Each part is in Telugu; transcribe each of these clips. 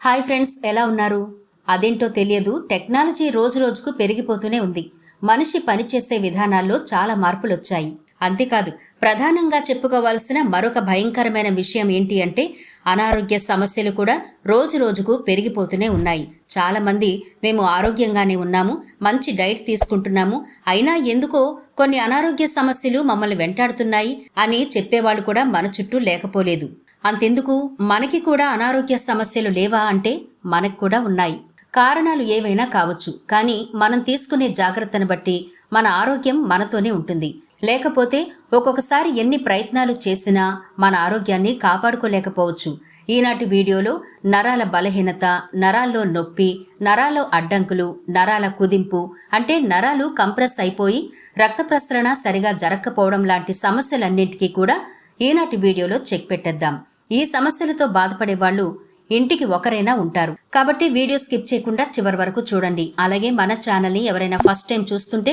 హాయ్ ఫ్రెండ్స్ ఎలా ఉన్నారు? అదేంటో తెలియదు. టెక్నాలజీ రోజు రోజుకు పెరిగిపోతూనే ఉంది. మనిషి పనిచేసే విధానాల్లో చాలా మార్పులు వచ్చాయి అంతేకాదు ప్రధానంగా చెప్పుకోవాల్సిన మరొక భయంకరమైన విషయం ఏంటి అంటే అనారోగ్య సమస్యలు కూడా రోజు రోజుకు పెరిగిపోతూనే ఉన్నాయి. చాలామంది మేము ఆరోగ్యంగానే ఉన్నాము మంచి డైట్ తీసుకుంటున్నాము అయినా ఎందుకో కొన్ని అనారోగ్య సమస్యలు మమ్మల్ని వెంటాడుతున్నాయి అని చెప్పేవాళ్ళు కూడా మన చుట్టూ లేకపోలేదు. అంతెందుకు? మనకి కూడా అనారోగ్య సమస్యలు లేవా అంటే మనకు కూడా ఉన్నాయి. కారణాలు ఏవైనా కావచ్చు. కానీ మనం తీసుకునే జాగ్రత్తను బట్టి మన ఆరోగ్యం మనతోనే ఉంటుంది. లేకపోతే ఒక్కొక్కసారి ఎన్ని ప్రయత్నాలు చేసినా మన ఆరోగ్యాన్ని కాపాడుకోలేకపోవచ్చు. ఈనాటి వీడియోలో నరాల బలహీనత నరాల్లో నొప్పి నరాల్లో అడ్డంకులు నరాల కుదింపు అంటే నరాలు కంప్రెస్ అయిపోయి రక్త ప్రసరణ సరిగా జరగకపోవడం లాంటి సమస్యలన్నింటికీ కూడా ఈనాటి వీడియోలో చెక్ పెట్టేద్దాం. ఈ సమస్యలతో బాధపడే వాళ్ళు ఇంటికి ఒకరైనా ఉంటారు. కాబట్టి వీడియో స్కిప్ చేయకుండా చివరి వరకు చూడండి. అలాగే మన ఛానల్ని ఎవరైనా ఫస్ట్ టైం చూస్తుంటే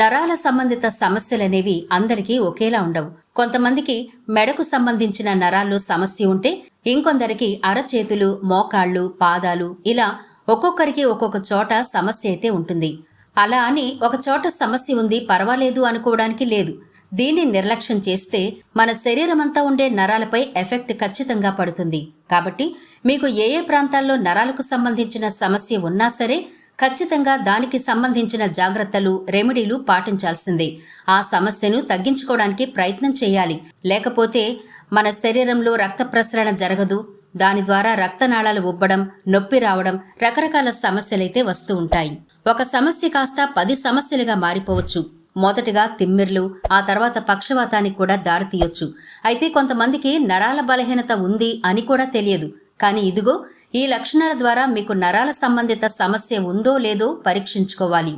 నరాల సంబంధిత సమస్యలనేవి అందరికీ ఒకేలా ఉండవు. కొంతమందికి మెడకు సంబంధించిన నరాల్లో సమస్య ఉంటే ఇంకొందరికి అరచేతులు మోకాళ్ళు పాదాలు ఇలా ఒక్కొక్కరికి ఒక్కొక్క చోట సమస్య అయితే ఉంటుంది. అలా అని ఒక చోట సమస్య ఉంది పర్వాలేదు అనుకోవడానికి లేదు. దీన్ని నిర్లక్ష్యం చేస్తే మన శరీరమంతా ఉండే నరాలపై ఎఫెక్ట్ ఖచ్చితంగా పడుతుంది. కాబట్టి మీకు ఏ ఏ ప్రాంతాల్లో నరాలకు సంబంధించిన సమస్య ఉన్నా సరే ఖచ్చితంగా దానికి సంబంధించిన జాగ్రత్తలు రెమెడీలు పాటించాల్సిందే. ఆ సమస్యను తగ్గించుకోవడానికి ప్రయత్నం చేయాలి. లేకపోతే మన శరీరంలో రక్త ప్రసరణ జరగదు. దాని ద్వారా రక్తనాళాలు ఉబ్బడం నొప్పి రావడం రకరకాల సమస్యలైతే వస్తూ ఉంటాయి. ఒక సమస్య కాస్త పది సమస్యలుగా మారిపోవచ్చు. మొదటగా తిమ్మిర్లు ఆ తర్వాత పక్షవాతానికి కూడా దారితీయొచ్చు. అయితే కొంతమందికి నరాల బలహీనత ఉంది అని కూడా తెలియదు. కానీ ఇదిగో ఈ లక్షణాల ద్వారా మీకు నరాల సంబంధిత సమస్య ఉందో లేదో పరీక్షించుకోవాలి.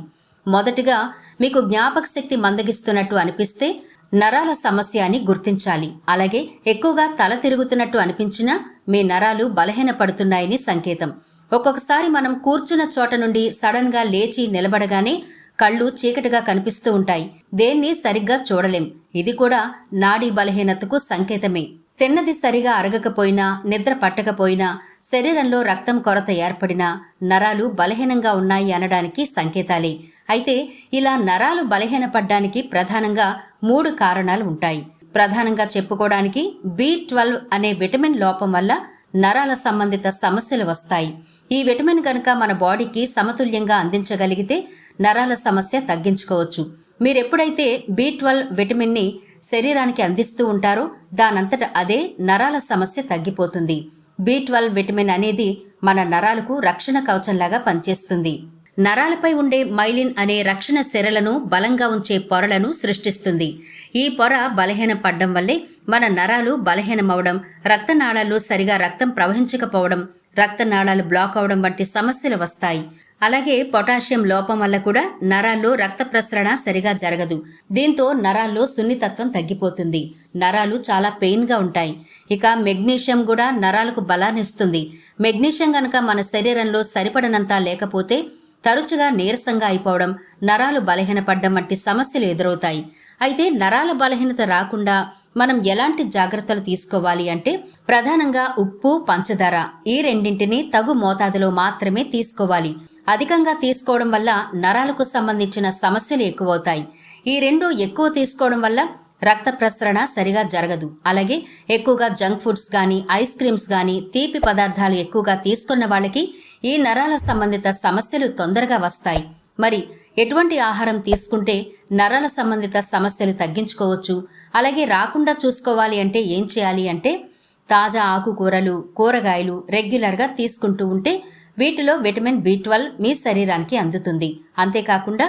మొదటిగా మీకు జ్ఞాపక శక్తి మందగిస్తున్నట్టు అనిపిస్తే నరాల సమస్య అని గుర్తించాలి. అలాగే ఎక్కువగా తల తిరుగుతున్నట్టు అనిపించినా మీ నరాలు బలహీనపడుతున్నాయని సంకేతం. ఒక్కొక్కసారి మనం కూర్చున్న చోట నుండి సడన్గా లేచి నిలబడగానే కళ్ళు చీకటిగా కనిపిస్తూ ఉంటాయి. దేన్ని సరిగ్గా చూడలేం. ఇది కూడా నాడీ బలహీనతకు సంకేతమే. తిన్నది సరిగా అరగకపోయినా నిద్ర పట్టకపోయినా శరీరంలో రక్తం కొరత ఏర్పడినా నరాలు బలహీనంగా ఉన్నాయి అనడానికి సంకేతాలే. అయితే ఇలా నరాలు బలహీనపడ్డానికి ప్రధానంగా మూడు కారణాలు ఉంటాయి. ప్రధానంగా చెప్పుకోవడానికి బి ట్వెల్వ్ అనే విటమిన్ లోపం వల్ల నరాల సంబంధిత సమస్యలు వస్తాయి. ఈ విటమిన్ కనుక మన బాడీకి సమతుల్యంగా అందించగలిగితే నరాల సమస్య తగ్గించుకోవచ్చు. మీరెప్పుడైతే బి ట్వెల్వ్ విటమిన్ని శరీరానికి అందిస్తూ ఉంటారో దానంతట అదే నరాల సమస్య తగ్గిపోతుంది. బి ట్వెల్వ్ విటమిన్ అనేది మన నరాలకు రక్షణ కవచంలాగా పనిచేస్తుంది. నరాలపై ఉండే మైలిన్ అనే రక్షణ సెరలను బలంగా ఉంచే పొరలను సృష్టిస్తుంది. ఈ పొర బలహీన పడడం వల్లే మన నరాలు బలహీనమవడం రక్తనాళాల్లో సరిగా రక్తం ప్రవహించకపోవడం రక్తనాళాలు బ్లాక్ అవడం వంటి సమస్యలు వస్తాయి. అలాగే పొటాషియం లోపం వల్ల కూడా నరాల్లో రక్త ప్రసరణ సరిగా జరగదు. దీంతో నరాల్లో సున్నితత్వం తగ్గిపోతుంది. నరాలు చాలా పెయిన్గా ఉంటాయి. ఇక మెగ్నీషియం కూడా నరాలకు బలాన్నిస్తుంది మెగ్నీషియం గనక మన శరీరంలో సరిపడనంత లేకపోతే తరచుగా నీరసంగా అయిపోవడం నరాలు బలహీనపడ్డం వంటి సమస్యలు ఎదురవుతాయి. అయితే నరాల బలహీనత రాకుండా మనం ఎలాంటి జాగ్రత్తలు తీసుకోవాలి అంటే ప్రధానంగా ఉప్పు పంచదార ఈ రెండింటిని తగు మోతాదులో మాత్రమే తీసుకోవాలి. అధికంగా తీసుకోవడం వల్ల నరాలకు సంబంధించిన సమస్యలు ఎక్కువవుతాయి. ఈ రెండు ఎక్కువ తీసుకోవడం వల్ల రక్త ప్రసరణ సరిగా జరగదు. అలాగే ఎక్కువగా జంక్ ఫుడ్స్ కానీ ఐస్ క్రీమ్స్ కానీ తీపి పదార్థాలు ఎక్కువగా తీసుకున్న వాళ్ళకి ఈ నరాల సంబంధిత సమస్యలు తొందరగా వస్తాయి. మరి ఎటువంటి ఆహారం తీసుకుంటే నరాల సంబంధిత సమస్యలు తగ్గించుకోవచ్చు? అలాగే రాకుండా చూసుకోవాలి అంటే ఏం చేయాలి అంటే తాజా ఆకుకూరలు కూరగాయలు రెగ్యులర్గా తీసుకుంటూ ఉంటే వీటిలో విటమిన్ బి ట్వెల్వ్ మీ శరీరానికి అందుతుంది. అంతేకాకుండా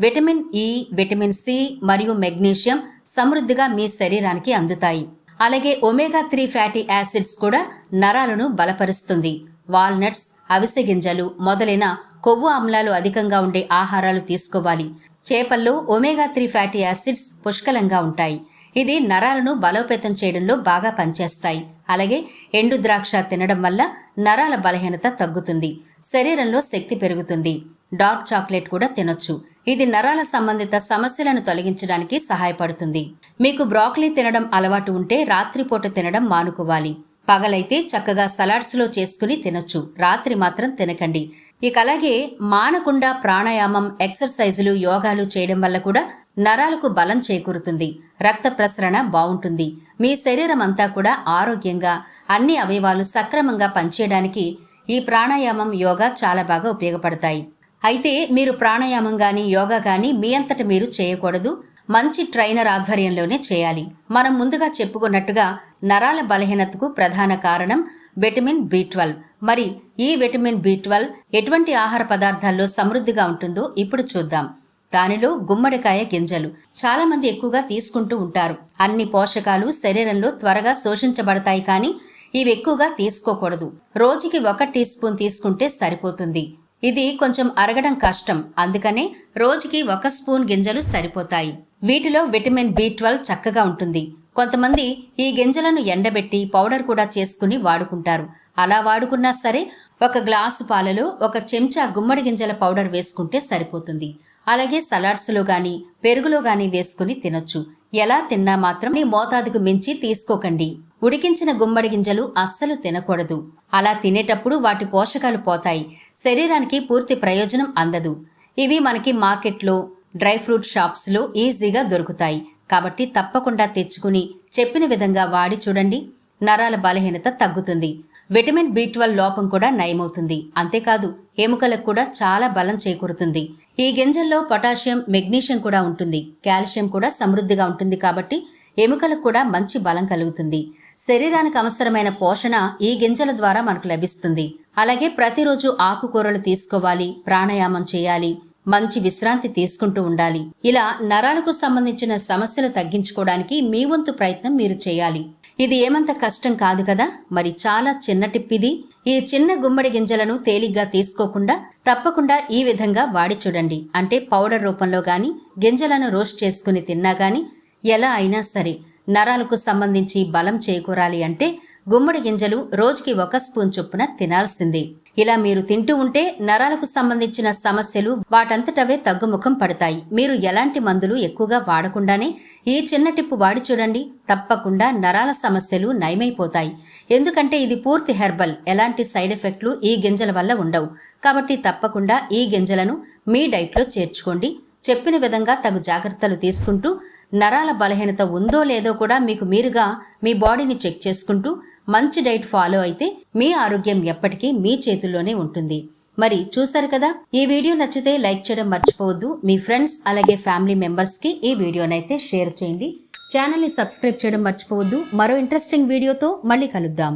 విటమిన్ ఈ విటమిన్ సి మరియు మెగ్నీషియం సమృద్ధిగా మీ శరీరానికి అందుతాయి. అలాగే ఒమేగా త్రీ ఫ్యాటీ యాసిడ్స్ కూడా నరాలను బలపరుస్తుంది. వాల్నట్స్ అవిసె గింజలు మొదలైన కొవ్వు ఆమ్లాలు అధికంగా ఉండే ఆహారాలు తీసుకోవాలి. చేపల్లో ఒమేగా త్రీ ఫ్యాటీ యాసిడ్స్ పుష్కలంగా ఉంటాయి. ఇది నరాలను బలోపేతం చేయడంలో బాగా పనిచేస్తాయి. అలాగే ఎండు ద్రాక్ష తినడం వల్ల నరాల బలహీనత తగ్గుతుంది. శరీరంలో శక్తి పెరుగుతుంది. డార్క్ చాక్లెట్ కూడా తినొచ్చు. ఇది నరాల సంబంధిత సమస్యలను తొలగించడానికి సహాయపడుతుంది. మీకు బ్రాకలీ తినడం అలవాటు ఉంటే రాత్రిపూట తినడం మానుకోవాలి. పగలైతే చక్కగా సలాడ్స్లో చేసుకుని తినొచ్చు. రాత్రి మాత్రం తినకండి. ఇక అలాగే మానకుండా ప్రాణాయామం ఎక్సర్సైజులు యోగాలు చేయడం వల్ల కూడా నరాలకు బలం చేకూరుతుంది. రక్త ప్రసరణ బాగుంటుంది మీ శరీరం అంతా కూడా ఆరోగ్యంగా అన్ని అవయవాలు సక్రమంగా పనిచేయడానికి ఈ ప్రాణాయామం యోగా చాలా బాగా ఉపయోగపడతాయి. అయితే మీరు ప్రాణాయామం కానీ యోగా కానీ మీ అంతట మీరు చేయకూడదు. మంచి ట్రైనర్ ఆధ్వర్యంలోనే చేయాలి. మనం ముందుగా చెప్పుకున్నట్టుగా నరాల బలహీనతకు ప్రధాన కారణం విటమిన్ బి ట్వెల్వ్. మరి ఈ విటమిన్ బి ట్వెల్వ్ ఎటువంటి ఆహార పదార్థాల్లో సమృద్ధిగా ఉంటుందో ఇప్పుడు చూద్దాం. దానిలో గుమ్మడికాయ గింజలు. చాలామంది ఎక్కువగా తీసుకుంటూ ఉంటారు. అన్ని పోషకాలు శరీరంలో త్వరగా శోషించబడతాయి కానీ ఇవి ఎక్కువగా తీసుకోకూడదు. రోజుకి ఒక టీ స్పూన్ తీసుకుంటే సరిపోతుంది. ఇది కొంచెం అరగడం కష్టం. అందుకనే రోజుకి ఒక స్పూన్ గింజలు సరిపోతాయి. వీటిలో విటమిన్ బి ట్వెల్వ్ చక్కగా ఉంటుంది. కొంతమంది ఈ గింజలను ఎండబెట్టి పౌడర్ కూడా చేసుకుని వాడుకుంటారు. అలా వాడుకున్నా సరే ఒక గ్లాసు పాలలో ఒక చెంచా గుమ్మడి గింజల పౌడర్ వేసుకుంటే సరిపోతుంది. అలాగే సలాడ్స్లో కానీ పెరుగులో కానీ వేసుకుని తినొచ్చు. ఎలా తిన్నా మాత్రం మీ మోతాదుకు మించి తీసుకోకండి. ఉడికించిన గుమ్మడి గింజలు అస్సలు తినకూడదు. అలా తినేటప్పుడు వాటి పోషకాలు పోతాయి. శరీరానికి పూర్తి ప్రయోజనం అందదు. ఇవి మనకి మార్కెట్లో డ్రై ఫ్రూట్ షాప్స్లో ఈజీగా దొరుకుతాయి. కాబట్టి తప్పకుండా తెచ్చుకుని చెప్పిన విధంగా వాడి చూడండి. నరాల బలహీనత తగ్గుతుంది. విటమిన్ బి ట్వెల్వ్ లోపం కూడా నయమవుతుంది. అంతేకాదు ఎముకలకు కూడా చాలా బలం చేకూరుతుంది. ఈ గింజల్లో పొటాషియం మెగ్నీషియం కూడా ఉంటుంది. కాల్షియం కూడా సమృద్ధిగా ఉంటుంది కాబట్టి ఎముకలకు కూడా మంచి బలం కలుగుతుంది. శరీరానికి అవసరమైన పోషణ ఈ గింజల ద్వారా మనకు లభిస్తుంది. అలాగే ప్రతిరోజు ఆకుకూరలు తీసుకోవాలి ప్రాణాయామం చేయాలి మంచి విశ్రాంతి తీసుకుంటూ ఉండాలి. ఇలా నరాలకు సంబంధించిన సమస్యలు తగ్గించుకోవడానికి మీ వంతు ప్రయత్నం మీరు చేయాలి. ఇది ఏమంత కష్టం కాదు కదా? మరి చాలా చిన్న టిప్ ఇది. ఈ చిన్న గుమ్మడి గింజలను తేలిగ్గా తీసుకోకుండా తప్పకుండా ఈ విధంగా వాడి చూడండి. అంటే పౌడర్ రూపంలో గాని గింజలను రోస్ట్ చేసుకుని తిన్నా గాని ఎలా అయినా సరే నరాలకు సంబంధించి బలం చేకూరాలి అంటే గుమ్మడి గింజలు రోజుకి ఒక స్పూన్ చొప్పున తినాల్సిందే. ఇలా మీరు తింటూ ఉంటే నరాలకు సంబంధించిన సమస్యలు వాటంతటవే తగ్గుముఖం పడతాయి. మీరు ఎలాంటి మందులు ఎక్కువగా వాడకుండానే ఈ చిన్న టిప్పు వాడి చూడండి. తప్పకుండా నరాల సమస్యలు నయమైపోతాయి. ఎందుకంటే ఇది పూర్తి హెర్బల్. ఎలాంటి సైడ్ ఎఫెక్ట్లు ఈ గింజల వల్ల ఉండవు. కాబట్టి తప్పకుండా ఈ గింజలను మీ డైట్లో చేర్చుకోండి. చెప్పిన విధంగా తగు జాగ్రత్తలు తీసుకుంటూ నరాల బలహీనత ఉందో లేదో కూడా మీకు మీరుగా మీ బాడీని చెక్ చేసుకుంటూ మంచి డైట్ ఫాలో అయితే మీ ఆరోగ్యం ఎప్పటికీ మీ చేతుల్లోనే ఉంటుంది. మరి చూసారు కదా? ఈ వీడియో నచ్చితే లైక్ చేయడం మర్చిపోవద్దు. మీ ఫ్రెండ్స్ అలాగే ఫ్యామిలీ మెంబర్స్కి ఈ వీడియోనైతే షేర్ చేయండి. ఛానల్ని సబ్స్క్రైబ్ చేయడం మర్చిపోవద్దు. మరో ఇంట్రెస్టింగ్ వీడియోతో మళ్ళీ కలుద్దాం.